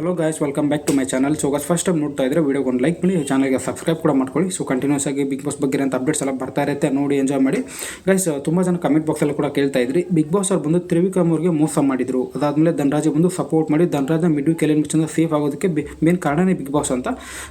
Hello guys welcome back to my channel so first time ನೋಡ್ತಾ ಇದ್ರೆ ವಿಡಿಯೋಗೆ ಒಂದು ಲೈಕ್ ಮಾಡಿ ಚಾನಲ್ಗೆ ಸಬ್ಸ್ಕ್ರೈಬ್ ಕೂಡ ಮಾಡ್ಕೊಳ್ಳಿ. ಸೊ ಕಂಟಿನ್ಯೂಸ್ ಆಗಿ ಬಿಗ್ ಬಾಸ್ ಬಗ್ಗೆ ಅಂತ ಅಪ್ಡೇಟ್ಸ್ ಎಲ್ಲ ಬರ್ತಾ ಇರುತ್ತೆ, ನೋಡಿ ಎಂಜಾಯ್ ಮಾಡಿ. ಗೈಸ್ ತುಂಬ ಜನ ಕಮೆಂಟ್ ಬಾಕ್ಸಲ್ಲಿ ಕೂಡ ಕೇಳ್ತಾ ಇದ್ರಿ. ಬಿಗ್ ಬಾಸ್ ಅವ್ರು ಬಂದು ತ್ರಿವಿಕ್ರಮ್ ಅವ್ರಿಗೆ ಮೋಸ ಮಾಡಿದ್ರು. ಅದಾದಮೇಲೆ ಧನರಾಜ್ ಬಂದು ಸಪೋರ್ಟ್ ಮಾಡಿ, Dhanraj mid week elimination safe ಆಗೋದಕ್ಕೆ ಮೇನ್ ಕಾರಣನೇ ಬಿಗ್ ಬಾಸ್ ಅಂತ.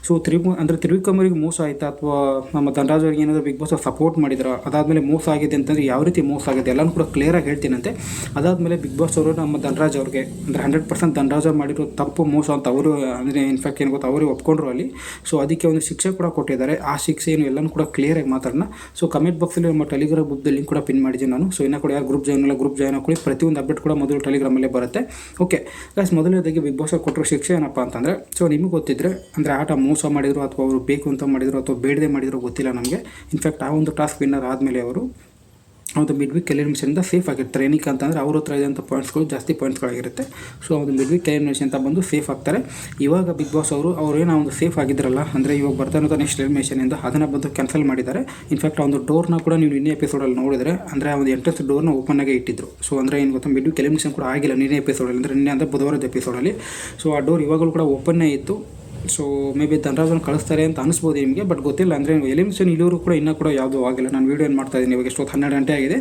ಸೊ ತ್ರಿ ಅಂದರೆ ತ್ರಿವಿಕ್ರಮ್ ಅವರಿಗೆ ಮೋಸ ಆಯ್ತಾ? ಅಥವಾ ನಮ್ಮ ಧನರಾಜ್ ಅವ್ರಿಗೆ ಏನಾದರೂ ಬಿಗ್ ಬಾಸ್ ಅವ್ರು ಸಪೋರ್ಟ್ ಮಾಡಿದ್ರ? ಅದಾದಮೇಲೆ ಮೋಸ ಆಗಿದೆ ಅಂತಂದ್ರೆ ಯಾವ ರೀತಿ ಮೋಸ ಆಗಿದೆ? ಎಲ್ಲನೂ ಕೂಡ ಕ್ಲಿಯರಾಗಿ ಹೇಳ್ತೀನಂತೆ. ಅದಾದಮೇಲೆ ಬಿಗ್ ಬಾಸ್ ಅವರು ನಮ್ಮ ಧನರಾಜ್ ಅವ್ರಿಗೆ, ಅಂದರೆ ಹಂಡ್ರೆಡ್ ಪರ್ಸೆಂಟ್ ಧನರಾಜ್ ಮಾಡಿರೋ ತಪ್ಪು ಮೋಸ ಅಂತ ಅವರು, ಅಂದರೆ ಇನ್ಫ್ಯಾಕ್ಟ್ ಏನು ಗೊತ್ತಾ, ಅವರು ಒಪ್ಕೊಂಡ್ರು ಅಲ್ಲಿ. ಸೊ ಅದಕ್ಕೆ ಒಂದು ಶಿಕ್ಷೆ ಕೂಡ ಕೊಟ್ಟಿದ್ದಾರೆ. ಆ ಶಿಕ್ಷೆ ಏನು ಎಲ್ಲನೂ ಕೂಡ ಕ್ಲಿಯರಾಗಿ ಮಾತಾಡೋಣ. ಸೊ ಕಮೆಂಟ್ ಬಾಕ್ಸಲ್ಲಿ ನಮ್ಮ ಟೆಲಿಗ್ರಾಮ್ ಗ್ರೂಪ್ ಲಿಂಕ್ ಕೂಡ ಪಿನ್ ಮಾಡಿದ್ದೀನಿ ನಾನು. ಸೊ ಇನ್ನೂ ಕೂಡ ಯಾರು ಗ್ರೂಪ್ ಜಾಯ್ನ್ ಇಲ್ಲ ಗ್ರೂಪ್ ಜಾಯ್ನ್ ಹಾಕೊಳ್ಳಿ ಪ್ರತಿಯೊಂದು ಅಪ್ಡೇಟ್ ಕೂಡ ಮೊದಲು ಟೆಲಿಗ್ರಾಮಲ್ಲೇ ಬರುತ್ತೆ. ಓಕೆ ಗಾಯ್ಸ್ ಮೊದಲನೇದಾಗಿ ಬಿಗ್ ಬಾಸ್ ಕೊಟ್ಟರು ಶಿಕ್ಷೆ ಏನಪ್ಪ ಅಂತಂದರೆ ಸೊ ನಿಮಗೆ ಗೊತ್ತಿದ್ರೆ, ಅಂದರೆ ಆಟ ಮೋಸ ಮಾಡಿದ್ರು ಅಥವಾ ಅವರು ಬೇಕು ಅಂತ ಮಾಡಿದ್ರು ಅಥವಾ ಬೇಡದೆ ಮಾಡಿದ್ರು ಗೊತ್ತಿಲ್ಲ ನಮಗೆ. ಇನ್ಫ್ಯಾಕ್ಟ್ ಆ ಒಂದು ಟಾಸ್ಕ್ ವಿನ್ನರ್ ಆದಮೇಲೆ ಅವರು ಮಿಡ್ ವೀಕ್ ಎಲಿಮಿನೇಷನಿಂದ ಸೇಫ್ ಆಗಿರ್ತಾರೆ ಏನಕ್ಕೆ ಅಂತಂದರೆ ಅವ್ರ ಹತ್ರ ಇದ್ದಂಥ ಪಾಯಿಂಟ್ಸ್ಗಳು ಜಾಸ್ತಿ ಪಾಯಿಂಟ್ಸ್ಗಳಾಗಿರುತ್ತೆ ಸೊ ಮಿಡ್ ವೀಕ್ ಎಲಿಮಿನೇಷನ್ ಅಂತ ಬಂದು ಸೇಫ್ ಆಗ್ತಾರೆ. ಇವಾಗ ಬಿಗ್ ಬಾಸ್ ಅವರು, ಅವ್ರು ಏನೋ ಒಂದು ಸೇಫ್ ಆಗಿದ್ರಲ್ಲ, ಅಂದರೆ ಇವಾಗ ಬರ್ತಾನಂತ ನೆಕ್ಸ್ಟ್ ಎಲಿಮಿನೇಷನಿಂದ ಅದನ್ನು ಬಂದು ಕ್ಯಾನ್ಸಲ್ ಮಾಡಿದ್ದಾರೆ. ಇನ್ಫ್ಯಾಕ್ಟ್ ಒಂದು ಡೋರ್ನ ಕೂಡ ನೀವು ನಿನ್ನೆ ಎಪಿಸೋಡಲ್ಲಿ ನೋಡಿದರೆ, ಅಂದರೆ ಒಂದು ಎಂಟ್ರೆನ್ಸ್ ಡೋರ್ನ ಓಪನ್ ಆಗಿ ಇಟ್ಟಿದ್ರು. ಸೊ ಅಂದರೆ ಏನು ಗೊತ್ತಾ ವೀಕ್ ಎಲಿಮಿನೇಷನ್ ಕೂಡ ಆಗಿಲ್ಲ ನಿನ್ನೆ ಎಪಿಸೋಡಲ್ಲಿ ಅಂದರೆ ನಿನ್ನೆ ಅಂದರೆ ಬುಧವಾರದ ಎಪಿಸೋಡಲ್ಲಿ ಸೊ ಆ ಡೋರ್ ಇವಾಗಲೂ ಕೂಡ ಓಪನ್ನೇ ಇತ್ತು. ಸೊ ಮೇ ಬಿ ಧನರಾಜನ್ ಕಳಿಸ್ತಾರೆ ಅಂತ ಅನಿಸ್ಬೋದು ನಿಮಗೆ ಬಟ್ ಗೊತ್ತಿಲ್ಲ. ಅಂದರೆ ಎಲಿಮಿನೇಷನ್ ಇಲ್ಲಿವರು ಕೂಡ ಇನ್ನೂ ಕೂಡ ಯಾವುದೂ ಆಗಿಲ್ಲ. ನಾನು ವೀಡಿಯೋ ಏನು ಮಾಡ್ತಾ ಇದ್ದೀನಿ, ಇವಾಗ ಎಷ್ಟೊತ್ತು ಹನ್ನೆರಡು ಗಂಟೆ ಆಗಿದೆ.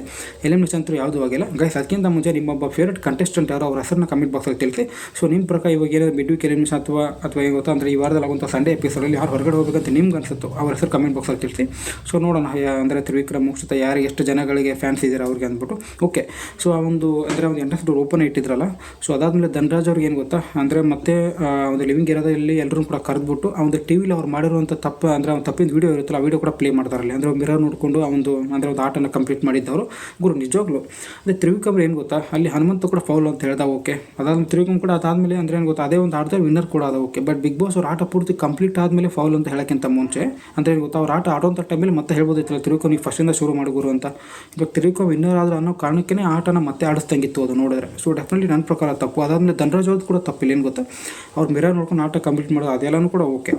ಎಲಿಮಿನೇಷನ್ ಅಂತೂ ಯಾವುದೂ ಆಗಿಲ್ಲ. ಗೈಸ್ ಅದಕ್ಕಿಂತ ಮುಂಚೆ ನಿಮ್ಮೊಬ್ಬ ಫೇವ್ರೇಟ್ ಕಂಟೆಸ್ಟೆಂಟ್ ಯಾರೋ ಅವ್ರ ಹೆಸರನ್ನ ಕಮೆಂಟ್ ಬಾಕ್ಸಲ್ಲಿ ತಿಳಿಸಿ. ಸೊ ನಿಮ್ಮ ಪ್ರಕಾರ ಇವಾಗ ಏನಾದರೂ ಮಿಡ್ ವೀಕ್ ಎಲಿಮಿನೇಷನ್ ಅಥವಾ ಅಥವಾ ಏನು ಗೊತ್ತಾ? ಅಂದರೆ ಈ ವಾರದಲ್ಲಿ ಆಗುವಂಥ ಸಂಡೇ ಎಪಿಸೋಡಲ್ಲಿ ಯಾರು ಹೊರಗಡೆ ಹೋಗಬೇಕಂತ ನಿಮ್ಗೆ ಅನಿಸುತ್ತೋ ಅವ್ರ ಹೆಸರು ಕಮೆಂಟ್ ಬಾಕ್ಸಲ್ಲಿ ತಿಳಿಸಿ. ಸೊ ನೋಡೋಣ. ಅಂದರೆ ತ್ರಿವಿಕ್ರಮ್ ಮುಕ್ಷಿತ ಯಾರಿಗೆ ಎಷ್ಟು ಜನಗಳಿಗೆ ಫ್ಯಾನ್ಸ್ ಇದ್ದಾರೆ ಅವ್ರಿಗೆ ಅಂದ್ಬಿಟ್ಟು. ಓಕೆ ಸೊ ಆ ಒಂದು, ಅಂದರೆ ಒಂದು ಎಂಟ್ರೆನ್ಸ್ ಡೋರ್ ಓಪನ್ ಇಟ್ಟಿದ್ರಲ್ಲ. ಸೊ ಅದಾದಮೇಲೆ ಧನರಾಜ್ ಅವ್ರಿಗೆ ಏನು ಗೊತ್ತಾ? ಅಂದರೆ ಮತ್ತೆ ಒಂದು ಲಿವಿಂಗ್ ಇರೋದಲ್ಲಿ ಎಲ್ಲರೂ ಕೂಡ ಕರೆದ್ಬಿಟ್ಟು ಆ ಒಂದು ಟಿ ವಿಲಿ ಅವ್ರು ಮಾಡಿರುವಂಥ ತಪ್ಪು, ಅಂದರೆ ಅವ್ನು ತಪ್ಪಿನ ವೀಡಿಯೋ ಇರುತ್ತಲ್ಲ, ಆ ವೀಡಿಯೋ ಕೂಡ ಪ್ಲೇ ಮಾಡ್ತಾರಲ್ಲಿ. ಅಂದರೆ ಮಿರರ್ ನೋಡಿಕೊಂಡು ಆ ಒಂದು ಅಂದರೆ ಒಂದು ಆಟನ ಕಂಪ್ಲೀಟ್ ಮಾಡಿದ್ದವರು. ಗುರು, ನಿಜವಾಗ್ಲು. ಅದೇ ತ್ರಿವಿಕ್ರಮ್ ಏನು ಗೊತ್ತಾ? ಅಲ್ಲಿ ಹನುಮಂತ ಕೂಡ ಫೌಲ್ ಅಂತ ಹೇಳ್ದ ಓಕೆ ಅದಾದ್ಮೇಲೆ ತ್ರಿವಿಕ್ರಮ್ ಕೂಡ ಅದಾದಮೇಲೆ ಅಂದರೆ ಏನು ಗೊತ್ತಾ? ಅದೇ ಒಂದು ಆಟದಲ್ಲಿ ವಿನ್ನರ್ ಕೂಡ ಅದ ಓಕೆ ಬಟ್ ಬಿಗ್ ಬಾಸ್ ಅವ್ರ ಆಟ ಪೂರ್ತಿ ಕಂಪ್ಲೀಟ್ ಆದಮೇಲೆ ಫೌಲ್ ಅಂತ ಹೇಳೋಕ್ಕಿಂತ ಮುಂಚೆ, ಅಂದರೆ ಏನು ಗೊತ್ತಾ? ಅವ್ರ ಆಟ ಆಡೋಂಥ ಟೈಮಲ್ಲಿ ಮತ್ತೆ ಹೇಳ್ಬೋದಿತ್ತಲ್ಲ, ತ್ರಿವಿಕ್ರಮ್ ನೀವು ಫಸ್ಟಿಂದ ಶುರು ಮಾಡಿಗುರು ಅಂತ. ಇವಾಗ ತ್ರಿವಿಕ್ರಮ್ ವಿನ್ನರ್ ಆದ್ರೆ ಅನ್ನೋ ಕಾರಣಕ್ಕೇ ಆಟನ ಮತ್ತೆ ಆಡಿಸ್ದಂಗಿತ್ತು ಅದು ನೋಡಿದ್ರೆ. ಸೊ ಡೆಫಿನೆಟ್ಲಿ ನನ್ನ ಪ್ರಕಾರ ತಪ್ಪು. ಅದಾದಮೇಲೆ ಧನರಾಜ್ ಅವ್ರದ್ದು ಕೂಡ ತಪ್ಪಿಲ್ಲ, ಏನು ಗೊತ್ತಾ? ಅವ್ರು ಮಿರರ್ ನೋಡ್ಕೊಂಡು ಆಟ ಕಂಪ್ಲೀಟ್ ಮಾಡೋದು ಅದೆಲ್ಲನೂ ಕೂಡ ಓಕೆ.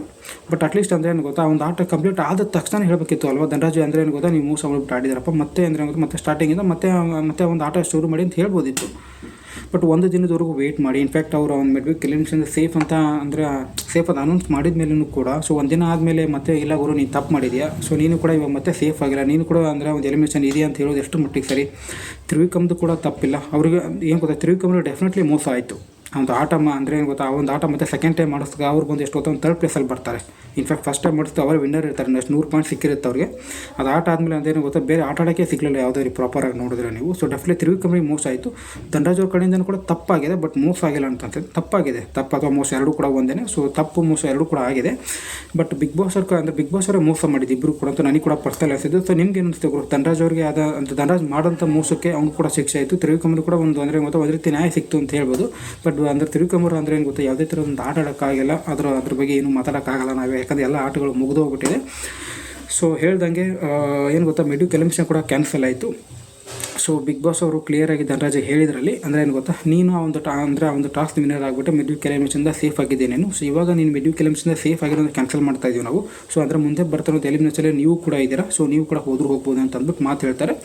ಬಟ್ ಅಟ್ಲೀಸ್ಟ್ ಅಂದರೆ ಏನು ಗೊತ್ತಾ, ಒಂದು ಆಟ ಕಂಪ್ಲೀಟ್ ಆದ ತಕ್ಷಣ ಹೇಳಬೇಕಿತ್ತು ಅಲ್ವಾ? ಧನರಾಜು ಅಂದರೆ ಏನು ಗೊತ್ತಾ, ನೀವು ಮೋಸ ಬಿಟ್ಟು ಆಡಿದಾರಪ್ಪ ಮತ್ತೆ ಅಂದರೆ ಏನು ಗೊತ್ತಾ, ಮತ್ತೆ ಸ್ಟಾರ್ಟಿಂಗಿಂದ ಮತ್ತೆ ಮತ್ತೆ ಒಂದು ಆಟ ಶುರು ಮಾಡಿ ಅಂತ ಹೇಳ್ಬೋದಿತ್ತು. ಬಟ್ ಒಂದು ದಿನದವರೆಗೂ ವೆಯ್ಟ್ ಮಾಡಿ ಇನ್ಫ್ಯಾಕ್ಟ್ ಅವರು ಅವ್ನು ಮೆಡ್ವಿಕ್ ಕಿಲೋಮೀಟರ್ಸಿಂದ ಸೇಫ್ ಅಂತ ಅಂದರೆ ಸೇಫ್ ಅಂತ ಅನೌನ್ಸ್ ಮಾಡಿದ ಮೇಲೂ ಕೂಡ ಸೊ ಒಂದು ದಿನ ಆದಮೇಲೆ ಮತ್ತೆ, ಇಲ್ಲ ಗುರು, ನೀನು ತಪ್ಪು ಮಾಡಿದ್ಯಾ? ಸೊ ನೀನು ಕೂಡ ಇವಾಗ ಮತ್ತೆ ಸೇಫ್ ಆಗಿಲ್ಲ, ನೀನು ಕೂಡ ಅಂದರೆ ಒಂದು ಎಲಿಮಿನೇಷನ್ ಇದೆಯಾ ಅಂತ ಹೇಳೋದು ಎಷ್ಟು ಮಟ್ಟಿಗೆ ಸರಿ. ತ್ರಿವಿಕಮ್ದು ಕೂಡ ತಪ್ಪಿಲ್ಲ. ಅವ್ರಿಗೆ, ಏನು ಗೊತ್ತಾ, ತ್ರಿವಿಕ್ರಮ್ಗೆ ಡೆಫಿನೆಟ್ಲಿ ಮೋಸ ಆಯಿತು. ಒಂದು ಆಟ ಅಂದರೆ ಏನು ಗೊತ್ತಾ ಆ ಒಂದು ಆಟ ಮತ್ತೆ ಸೆಕೆಂಡ್ ಟೈಮ್ ಮಾಡಿಸಿದಾಗ ಅವ್ರು ಬಂದು ಎಷ್ಟು ಒಂದು ತರ್ಡ್ ಪ್ಲೇಸಲ್ಲಿ ಬರ್ತಾರೆ. ಇನ್ಫ್ಯಾಕ್ಟ್ ಫಸ್ಟ್ ಟೈಮ್ ಮಾಡಿಸಿದಾಗ ಅವರೇ ವಿನ್ನರ್ ಇರ್ತಾರೆ ನೆಕ್ಸ್ಟ್ ನೂರು ಪಾಯಿಂಟ್ ಸಿಕ್ಕಿರುತ್ತೆ ಅವ್ರಿಗೆ. ಅದು ಆಟ ಆದಮೇಲೆ ಅದೇನು ಗೊತ್ತಾ, ಬೇರೆ ಆಟ ಆಡೋಕ್ಕೆ ಸಿಗಲಿಲ್ಲ ಯಾವುದೇ ರೀತಿ ಪ್ರಾಪರಾಗಿ ನೋಡಿದ್ರೆ ನೀವು. ಸೊ ಡೆಫ್ಲಿ ತಿರುಗಿ ಕಮ್ಮಿ ಮೋಸ ಆಯಿತು. ಧನರಾಜ್ ಅವ್ರ ಕಡೆಯಿಂದನೂ ಕೂಡ ತಪ್ಪಾಗಿದೆ ಬಟ್ ಮೋಸ ಆಗಿಲ್ಲ ಅಂತಂತೆ ತಪ್ಪಾಗಿದೆ. ತಪ್ಪು ಅಥವಾ ಮೋಸ ಎರಡೂ ಕೂಡ ಒಂದೇ ಸೊ ತಪ್ಪು ಮೋಸ ಎರಡೂ ಕೂಡ ಆಗಿದೆ. ಬಟ್ ಬಿಗ್ ಬಾಸ್ ಅವ್ರ ಅಂದರೆ ಬಿಗ್ ಬಾಸ್ ಅವರೇ ಮೋಸ ಮಾಡಿದ್ದು ಇಬ್ಬರು ಕೂಡ ಅಂತ ನನಗೆ ಕೂಡ ಪರ್ಸನಲ್ ಅನಿಸಿದ್ದು. ಸೊ ನಿಮ್ಗೆ ಏನು ಅನಿಸುತ್ತೆ ಗುರು? ಧನರಾಜ್ ಅವರಿಗೆ ಆದ ಧನರಾಜ್ ಮಾಡೋಂಥ ಮೋಸಕ್ಕೆ ಅವ್ನು ಕೂಡ ಶಿಕ್ಷೆ ಆಯಿತು. ತ್ರಿವಿಕ್ರಮರು ಕೂಡ ಒಂದು ಅಂದರೆ ಮತ್ತು ಒಂದು ರೀತಿ ನ್ಯಾಯ ಸಿಕ್ತು ಅಂತ ಹೇಳ್ಬೋದು. ಬಟ್ ಅಂದರೆ ತ್ರಿವಿಕ್ರಮರು ಅಂದರೆ ಏನು ಗೊತ್ತಾ? ಯಾವುದೇ ಥರ ಒಂದು ಆಟ ಆಡೋಕ್ಕಾಗಲ್ಲ. ಅದರ ಅದ್ರ ಬಗ್ಗೆ ಏನು ಮಾತಾಡೋಕ್ಕಾಗಲ್ಲ ನಾವು. ಯಾಕಂದರೆ ಎಲ್ಲ ಆಟಗಳು ಮುಗಿದೋಗ್ಬಿಟ್ಟಿದೆ. ಸೊ ಹೇಳ್ದಂಗೆ ಏನು ಗೊತ್ತಾ? ಮಿಡ್ಯೂ ಎಲಿಮಿನೇಷನ್ ಕೂಡ ಕ್ಯಾನ್ಸಲ್ ಆಯಿತು. ಸೊ ಬಿಗ್ ಬಾಸ್ ಅವರು ಕ್ಲಿಯರಾಗಿ ಧನರಾಜ ಹೇಳಿದ್ರಲ್ಲಿ, ಅಂದರೆ ಏನು ಗೊತ್ತಾ? ನೀನು ಆ ಒಂದು ಟಾ, ಅಂದರೆ ಆ ಒಂದು ಟಾಸ್ಕ್ ವಿನ್ನರ್ ಆಗಿಬಿಟ್ಟು ಮಿಡ್ಯೂ ಇಂದ ಸೇಫ್ ಆಗಿದ್ದೆ ನೀನು ಸೊ ಇವಾಗ ನೀನು ಮಿಡ್ಯೂ ಕೆಲೆಮ್ಸಿಂದ ಸೇಫ್ ಆಗಿರೋದು ಕ್ಯಾನ್ಸಲ್ ಮಾಡ್ತಾ ಇದೀವಿ ನಾವು? ಸೊ ಅಂದರೆ ಮುಂದೆ ಬರ್ತಿರೋದು ಎಲಿಮಿನೇಷನಲ್ಲಿ ನೀವು ಕೂಡ ಇದ್ದೀರಾ? ಸೊ ನೀವು ಕೂಡ ಹೋದ್ರೂ ಹೋಗ್ಬೋದು ಅಂತ ಅಂದ್ಬಿಟ್ಟು ಮಾತು ಹೇಳ್ತಾರೆ.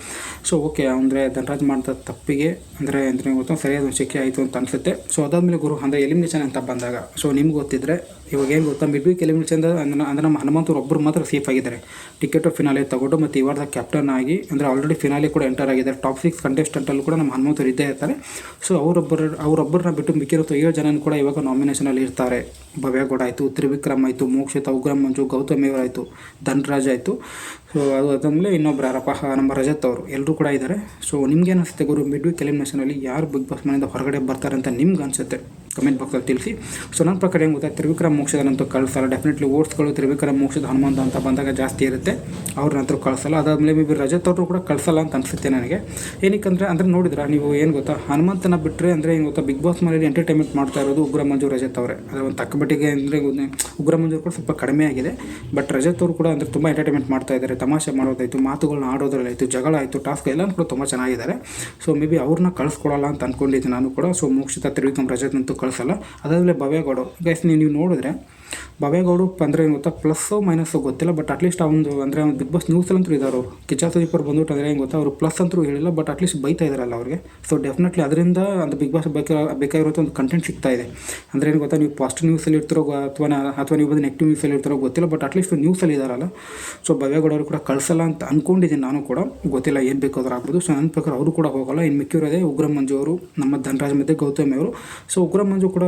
ಸೊ ಓಕೆ ಅಂದರೆ ಧನರಾಜ್ ಮಾಡಿದ ತಪ್ಪಿಗೆ, ಅಂದರೆ ಅಂದರೆ ಗೊತ್ತಾ? ಸರಿಯಾದ ಒಂದು ಆಯಿತು ಅಂತ ಅನಿಸುತ್ತೆ. ಸೊ ಅದಾದಮೇಲೆ ಗುರು, ಅಂದರೆ ಎಲಿಮಿನೇಷನ್ ಅಂತ ಬಂದಾಗ ಸೊ ನಿಮ್ಗೆ ಗೊತ್ತಿದ್ರೆ ಇವಾಗ ಏನು ಗೊತ್ತಾ ಮಿಡ್ ವೀಕ್ ಎಲಿಮಿನೇಷನ್ ಅಂದ್ರೆ ನಮ್ಮ ಹನುಮಂತರು ಒಬ್ಬರು ಮಾತ್ರ ಸೇಫ್ ಆಗಿದ್ದಾರೆ. ಟಿಕೆಟ್ ಫಿನಾಲೆ ತಗೊಂಡು ಮತ್ತು ಈ ವಾರದ ಕ್ಯಾಪ್ಟನ್ ಆಗಿ ಅಂದರೆ ಆಲ್ರೆಡಿ ಫಿನಾಲೆ ಕೂಡ ಎಂಟರ್ ಆಗಿದ್ದಾರೆ. ಟಾಪ್ ಸಿಕ್ಸ್ ಕಂಟೆಸ್ಟೆಂಟಲ್ಲೂ ಕೂಡ ನಮ್ಮ ಹನುಮಂತರು ಇದ್ದೇ ಇರ್ತಾರೆ. ಸೊ ಅವರೊಬ್ಬರು, ಅವರೊಬ್ಬರನ್ನ ಬಿಟ್ಟು ಮಿಕ್ಕಿರೋ ಏಳು ಜನ ಕೂಡ ಇವಾಗ ನಾಮಿನೇಷನಲ್ಲಿ ಇರ್ತಾರೆ. ಭವ್ಯಗೌಡ ಆಯಿತು, ತ್ರಿವಿಕ್ರಮ್ ಆಯಿತು, ಮೋಕ್ಷಿತ ಉಗ್ರಂ ಮಂಜು ಗೌತಮ್ ಇವರಾಯಿತು ಧನ್ರಾಜ್ ಆಯಿತು. ಸೊ ಅದು ಅದಾದಮೇಲೆ ಯಾರಪ್ಪ ನಮ್ಮ ರಜತ್ ಅವರು. ಎಲ್ಲರೂ ಕೂಡ ಇದ್ದಾರೆ ಸೊ ನಿಮ್ಗೆ ಅನಿಸುತ್ತೆ ಗುರು ಮಿಡ್ ವೀಕ್ ಎಲಿಮಿನೇಷನಲ್ಲಿ ಯಾರು ಬಿಗ್ ಬಾಸ್ ಮನೆಯಿಂದ ಹೊರಗಡೆ ಬರ್ತಾರೆ ಅಂತ ನಿಮ್ಗೆ ಅನಿಸುತ್ತೆ? ಕಮೆಂಟ್ ಬಾಕ್ಸಲ್ಲಿ ತಿಳಿಸಿ. ಸೊ ನನ್ನ ಪ್ರಕಾರ ಏನು ಗೊತ್ತಾ ತ್ರಿವಿಕ್ರಮ್ ಮೋಕ್ಷದಂತೂ ಕಳಿಸಲ್ಲ. ಡೆಫಿನೆಟ್ಲಿ ಓಟ್ಸ್ಗಳು ತ್ರಿವಿಕ್ರಮ್ ಮೋಕ್ಷದ ಹನುಮಂತ ಅಂತ ಬಂದಾಗ ಜಾಸ್ತಿ ಇರುತ್ತೆ. ಅವ್ರನ್ನಂತೂ ಕಳಿಸಲ್ಲ. ಅದಾದಮೇಲೆ ಮೇ ಬಿ ರಜತ್ ಅವರು ಕೂಡ ಕಳಿಸಲ್ಲ ಅಂತ ಅನಿಸುತ್ತೆ ನನಗೆ. ಏನಕ್ಕಂದರೆ, ಅಂದರೆ ನೋಡಿದ್ರೆ, ನೀವು ಏನು ಗೊತ್ತಾ? ಹನುಮಂತನ ಬಿಟ್ಟರೆ ಅಂದರೆ ಏನು ಗೊತ್ತಾ? ಬಿಗ್ ಬಾಸ್ ಮನೆಯಲ್ಲಿ ಎಂಟರ್ಟೈನ್ಮೆಂಟ್ ಮಾಡ್ತಾ ಇರೋದು ಉಗ್ರ ಮಂಜು ರಜತ್ ಅವರೇ. ಅದರ ಒಂದು ತಕ್ಕ ಮಟ್ಟಿಗೆ ಅಂದರೆ ಉಗ್ರ ಮಂಜು ಕೂಡ ಸ್ವಲ್ಪ ಕಡಿಮೆ ಆಗಿದೆ. ಬಟ್ ರಜತ್ ಅವರು ಕೂಡ ಅಂದರೆ ತುಂಬ ಎಂಟರ್ಟೈನ್ಮೆಂಟ್ ಮಾಡ್ತಾ ಇದ್ದಾರೆ. ತಮಾಷೆ ಮಾಡೋದಾಯಿತು ಮಾತುಗಳನ್ನ ಆಡೋದ್ರಲ್ಲಾಯಿತು, ಜಗಳ ಆಯಿತು, ಟಾಸ್ಕ್ ಎಲ್ಲನೂ ಕೂಡ ತುಂಬ ಚೆನ್ನಾಗಿದ್ದಾರೆ. ಸೊ ಮೇ ಬಿ ಅವ್ರನ್ನ ಕಳಿಸ್ಕೊಡಲ್ಲ ಅಂತ ಅಂದ್ಕೊಂಡಿದ್ದೆ ನಾನು ಕೂಡ. ಸೊ ಮೋಕ್ಷಿತ ತ್ರಿವಿಕ್ರಮ್ ರಜತ್ ಅಂತೂ ಕಳಿಸಲ್ಲ. ಅದಾದಮೇಲೆ ಭವ್ಯಗೌಡ ಗೈಸ್ ನೀವು ನೋಡಿದ್ರೆ ಭವೇಗೌಡು ಅಂದರೆ ಏನು ಗೊತ್ತಾ ಪ್ಲಸ್ಸು ಮೈನಸ್ಸು ಗೊತ್ತಿಲ್ಲ ಬಟ್ ಅಟ್ಲೀಸ್ಟ್ ಒಂದು ಅಂದರೆ ಒಂದು ಬಿಗ್ ಬಾಸ್ ನ್ಯೂಸಲ್ಲಂತೂ ಇದ್ದಾರೆ ಅವರು ಕಿಚ್ಚಾ ಸುದೀಪರ್ ಬಂದ್ಬಿಟ್ಟು ಅಂದರೆ ಏನು ಗೊತ್ತಾ, ಅವರು ಪ್ಲಸ್ ಅಂತೂ ಹೇಳಿಲ್ಲ ಬಟ್ ಅಟ್ಲೀಸ್ಟ್ ಬೈತಾ ಇದ್ದಾರಲ್ಲ ಅವ್ರಿಗೆ. ಸೊ ಡೆಫಿನೆಟ್ಲಿ ಅದರಿಂದ ಒಂದು ಬಿಗ್ ಬಾಸ್ ಬೇಕಾ ಬೇಕಾಗಿರೋ ಒಂದು ಕಂಟೆಂಟ್ ಸಿಗ್ತಾ ಇದೆ. ಅಂದರೆ ಏನು ಗೊತ್ತಾ, ನೀವು ಪಾಸಿಟಿವ್ ನ್ಯೂಸಲ್ಲಿ ಇರ್ತಿರೋ ಅಥವಾ ಅಥವಾ ನೀವು ಬಂದು ನೆಗೆಟಿವ್ ನ್ಯೂಸಲ್ಲಿ ಇರ್ತಾರೋ ಗೊತ್ತಿಲ್ಲ ಬಟ್ ಅಟ್ಲೀಸ್ಟ್ ನ್ಯೂಸಲ್ಲಿ ಇದ್ದಾರಲ್ಲ ಸೊ ಅವರು ಕೂಡ ಕಳಿಸಲ್ಲ ಅಂತ ಅಂದ್ಕೊಂಡಿದ್ದೀನಿ ನಾನು ಕೂಡ. ಗೊತ್ತಿಲ್ಲ ಏನು ಬೇಕಾದ್ರೂ ಆಗ್ಬೋದು ಸೊ ನನ್ನ ಪ್ರಕಾರ ಅವರು ಕೂಡ ಹೋಗಲ್ಲ. ಇನ್ನು ಮಿಕ್ಕಿರೋದೇ ಉಗ್ರ ಮಂಜು ಅವರು, ನಮ್ಮ ಧನರಾಜ್ ಮತ್ತು ಗೌತಮ್ ಅವರು ಸೊ ಉಗ್ರ ಮಂಜು ಕೂಡ,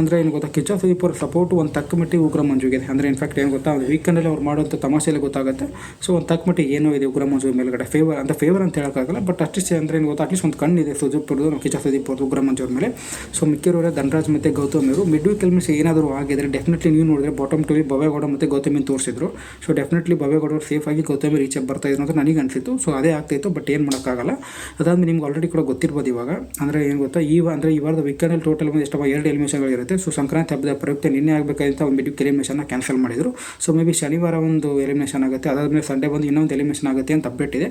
ಅಂದರೆ ಏನು ಗೊತ್ತಾ, ಕಿಚ್ಚಾ ಸುದೀಪ್ ಸಪೋರ್ಟು ಒಂದು ತಕ್ಕ ಮಟ್ಟಿಗೆ ಉಗ್ರ ಇದೆ. ಅಂದರೆ ಇನ್ಫ್ಯಾಕ್ಟ್ ಏನು ಗೊತ್ತಾ ಒಂದು ವೀಕೆಂಡಲ್ಲಿ ಅವ್ರು ಮಾಡೋಂಥ ತಮಾಷೆಯಲ್ಲಿ ಗೊತ್ತಾಗುತ್ತೆ. ಸೊ ಒಂದು ತಕ್ಕ ಮಟ್ಟಿಗೆ ಏನೋ ಇದೆ ಉಗ್ರ ಮಂಜು ಮೇಲ್ಗಡೆ. ಫೇವರ್ ಅಂತ ಫೇವರ್ ಅಂತ ಹೇಳೋಕ್ಕಾಗಲ್ಲ ಬಟ್ ಅಷ್ಟೇ ಅಂದರೆ ಏನು ಗೊತ್ತಾ ಅಟ್ಲೀಸ್ಟ್ ಒಂದು ಕಣ್ಣಿದೆ ಸುದೀಪ್ ಅವ್ರದ್ದು ನಾವು ಸುದೀಪ್ ಅವ್ರದ್ದು ಅವ್ರ ಮೇಲೆ. ಸೊ ಮಿಕ್ಕಿರೋರೆ ಧನರಾಜ್ ಮತ್ತು ಗೌತಮ್ ಅವರು ಮಿಡ್ ವೀಕ್ ಎಲ್ಮಿಸ್ ಏನಾದರೂ ಆಗಿದ್ರೆ ಡೆಫಿನೆಟ್ಲಿ ನೀವು ನೋಡಿದ್ರೆ ಬಾಟಮ್ ಟು ಭವೇಗೌಡ ಮತ್ತು ಗೌತಮಿ ತೋರಿಸಿದ್ರು. ಸೊ ಡೆಫಿನೆಟ್ಲಿ ಭವೇಗೌಡ ಅವರು ಸೇಫ್ ಆಗಿ ಗೌತಮಿ ರೀಚ್ ಬರ್ತಾ ಇದ್ರು ಅಂತ ನನಗೆ ಅನಿಸಿತ್ತು. ಸೊ ಅದೇ ಆಗ್ತಾಯಿತ್ತು ಬಟ್ ಏನು ಮಾಡೋಕ್ಕಾಗಲ್ಲ. ಅದಾದ್ಮೇಲೆ ನಿಮ್ಗೆ ಆಲ್ರೆಡಿ ಕೂಡ ಗೊತ್ತಿರ್ಬೋದು ಇವಾಗ. ಅಂದರೆ ಏನು ಗೊತ್ತಾ, ಈ ಅಂದರೆ ಈ ವಾರದ ವೀಕೆಂಡಲ್ಲಿ ಟೋಟಲ್ ಒಂದು ಎಷ್ಟು ಎರಡು ಎಲಿಮಿನೇಷನ್ಗಳಿರುತ್ತೆ ಸೊ ಸಂಕ್ರಾಂತಿ ಹಬ್ಬದ ಪ್ರಯುಕ್ತ ನಿನ್ನೆ ಆಗಬೇಕಾದಂಥ ಒಂದು ಎಲಿಮಿನೇಷನ್ನ ಕ್ಯಾನ್ಸಲ್ ಮಾಡಿದರು. ಸೊ ಮೇ ಬಿ ಶನಿವಾರ ಒಂದು ಎಲಿಮಿನೇಷನ್ ಆಗುತ್ತೆ. ಅದಾದಮೇಲೆ ಸಂಡೇ ಬಂದು ಇನ್ನೊಂದು ಎಲಿಮಿನೇಷನ್ ಆಗುತ್ತೆ ಅಂತ ಅಪ್ಡೇಟ್ ಇದೆ.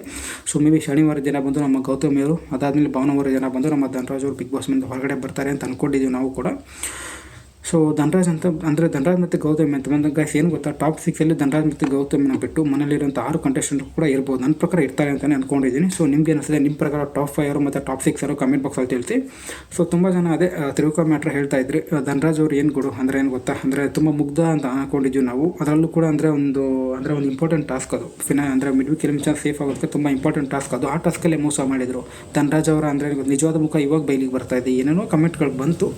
ಸೊ ಮೇ ಬಿ ಶನಿವಾರ ದಿನ ಬಂದು ನಮ್ಮ ಗೌತಮಿಯವರು ಅದಾದಮೇಲೆ ಭಾನುವಾರ ದಿನ ಬಂದು ನಮ್ಮ ಧನರಾಜ್ ಅವರು ಬಿಗ್ ಬಾಸ್ ಮುಂದೆ ಹೊರಗಡೆ ಬರ್ತಾರೆ ಅಂತ ಅಂದ್ಕೊಂಡಿದ್ದೀವಿ ನಾವು ಕೂಡ. ಸೊ ಧನರಾಜ್ ಅಂತ, ಅಂದರೆ ಧನರಾಜ್ ಮತ್ತು ಗೌತಮ್ ಅಂತ ಬಂದ ಗೈಸ್ ಏನು ಗೊತ್ತಾ? ಟಾಪ್ ಸಿಕ್ಸಲ್ಲಿ ಧನರಾಜ್ ಮತ್ತು ಗೌತಮ್ನ ಬಿಟ್ಟು ಮನೇಲಿರುವಂಥ ಆರು ಕಂಟೆಸ್ಟೆಂಟ್ ಕೂಡ ಇರ್ಬೋದು. ನನ್ನ ಪ್ರಕಾರ ಇರ್ತಾರೆ ಅಂತಲೇ ಅಂದ್ಕೊಂಡಿದ್ದೀನಿ ಸೊ ನಿಮ್ಗೆ ಏನಿಸ್ತದೆ? ನಿಮ್ಮ ಪ್ರಕಾರ ಟಾಪ್ ಫೈವರು ಮತ್ತು ಟಾಪ್ ಸಿಕ್ಸರು ಕಮೆಂಟ್ ಬಾಕ್ಸಲ್ಲಿ ತಿಳಿಸಿ ಸೊ ತುಂಬ ಜನ ಅದೇ ತಿರುಕೋ ಮ್ಯಾಟ್ರ್ ಹೇಳ್ತಾ ಇದ್ರಿ. ಧನರಾಜ್ ಅವ್ರು ಏನು ಗುಡು ಅಂದರೆ ಏನು ಗೊತ್ತಾ? ಅಂದರೆ ತುಂಬ ಮುಗ್ಧ ಅಂತ ಅಂದ್ಕೊಂಡಿದ್ವಿ ನಾವು. ಅದರಲ್ಲೂ ಕೂಡ ಅಂದರೆ ಒಂದು ಅಂದರೆ ಒಂದು ಇಂಪಾರ್ಟೆಂಟ್ ಟಾಸ್ಕ್ ಅದು. ಫಿನಾ ಅಂದರೆ ಮಿಡ್ ವೀಕ್ ಎಲಿಮಿನೇಷನ್ ಸೇಫ್ ಆಗೋದಕ್ಕೆ ತುಂಬ ಇಂಪಾರ್ಟೆಂಟ್ ಟಾಸ್ಕ್ ಅದು. ಆ ಟಾಸ್ಕಲ್ಲೇ ಮೋಸ ಮಾಡಿದರು. ಧನರಾಜ್ ಅವರ ಅಂದರೆ ನಿಜವಾದ ಮುಖ ಇವಾಗ ಬೈಲಿಗೆ ಬರ್ತಾ ಇದೆ. ಏನೇನೋ ಕಮೆಂಟ್ಗಳು ಬಂತು.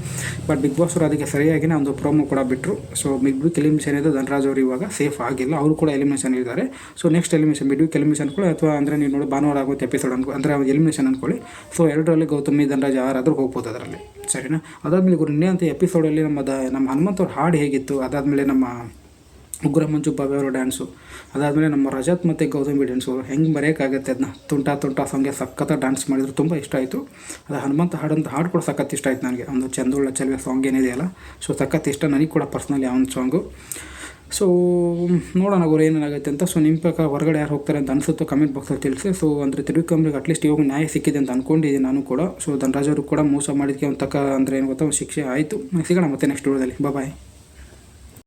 ಬಟ್ ಬಿಗ್ ಬಾಸ್ ಅವರು ಅದಕ್ಕೆ ಸರಿಯಾಗಿನೇ ಒಂದು ಪ್ರೋಮೋ ಕೂಡ ಬಿಟ್ಟರು ಸೊ ಮಿಡ್ ವೀಕ್ ಎಲಿಮಿನೇಷನ್ ಇದೆ ಧನರಾಜ್ ಅವರು ಇವಾಗ ಸೇಫ್ ಆಗಿಲ್ಲ. ಅವರು ಕೂಡ ಎಲಿಮಿನೇಷನ್ ಇದ್ದಾರೆ. So next elimination mid week elimination ಕೂಡ ಅಥವಾ ಅಂದರೆ ನೀವು ನೋಡಿ ಭಾನುವಾರ ಆಗುತ್ತೆ ಎಪಿಸೋಡ್ ಅನ್ಕೊ ಅಂದರೆ ಎಲಿಮಿನೇಷನ್ ಅಂದ್ಕೊಳ್ಳಿ ಸೊ ಎರಡರಲ್ಲಿ ಗೌತಮಿ, ಧನರಾಜ್ ಯಾರಾದರೂ ಹೋಗ್ಬೋದು ಅದರಲ್ಲಿ. ಸರಿನಾ? ಅದಾದಮೇಲೆ ಗುರು, ನಿನ್ನೆ ಅಂತ ಎಪಿಸೋಡಲ್ಲಿ ನಮ್ಮ ನಮ್ಮ ಹನುಮಂತ ಅವ್ರ ಹಾಡು ಹೇಗಿತ್ತು? ಅದಾದಮೇಲೆ ನಮ್ಮ ಉಗ್ರ ಮಂಜು ಭವ್ಯ ಅವರ ಡ್ಯಾನ್ಸು ಅದಾದಮೇಲೆ ನಮ್ಮ ರಜತ್ ಮತ್ತು ಗೌತಮಿ ಡ್ಯಾನ್ಸು ಹೆಂಗೆ ಮರೆಯೋಕ್ಕಾಗತ್ತೆ ಅದನ್ನ ತುಂಟ ತುಂಟ ಸಾಂಗೆ ಸಖತ್ತ ಡ್ಯಾನ್ಸ್ ಮಾಡಿದ್ರು ತುಂಬ ಇಷ್ಟ ಆಯಿತು. ಅದು ಹನುಮಂತ ಹಾಡಂತ ಹಾಡು ಕೂಡ ಸಖತ್ ಇಷ್ಟ ಆಯ್ತು ನನಗೆ. ಒಂದು ಚಂದುಳ್ಳ ಚೆಲುವೆ ಸಾಂಗ್ ಏನಿದೆಯಲ್ಲ ಸೊ ಸಖತ್ ಇಷ್ಟ ನನಗೆ ಕೂಡ ಪರ್ಸ್ನಲಿ ಆ ಒಂದು ಸಾಂಗು ಸೊ ನೋಡೋಣ ಗುರು ಏನಾಗುತ್ತೆ ಅಂತ. ಸೊ ನಿಮ್ಮ ಪ್ರಕಾರ ಹೊರಗಡೆ ಯಾರು ಹೋಗ್ತಾರೆ ಅಂತ ಅನಿಸುತ್ತೋ ಕಮೆಂಟ್ ಬಾಕ್ಸಲ್ಲಿ ತಿಳಿಸಿ. ಸೊ ಅಂದರೆ ತಿರುಕಂಬ್ರಿಗೆ ಅಟ್ಲೀಸ್ಟ್ ಇವಾಗ ನ್ಯಾಯ ಸಿಕ್ಕಿದೆ ಅಂತ ಅಂದ್ಕೊಂಡಿದ್ದೀನಿ ನಾನು ಕೂಡ. ಸೊ ಧನರಾಜ್ ಅವರು ಕೂಡ ಮೋಸ ಮಾಡಿದ್ದಕ್ಕೆ ಒಂದು ತಕ್ಕ ಅಂದರೆ ಏನು ಗೊತ್ತಾ, ಒಂದು ಶಿಕ್ಷೆ ಆಯಿತು. ಸಿಗೋಣ ಮತ್ತೆ ನೆಕ್ಸ್ಟ್ ವಿಡಿಯೋದಲ್ಲಿ. ಬಾಯ್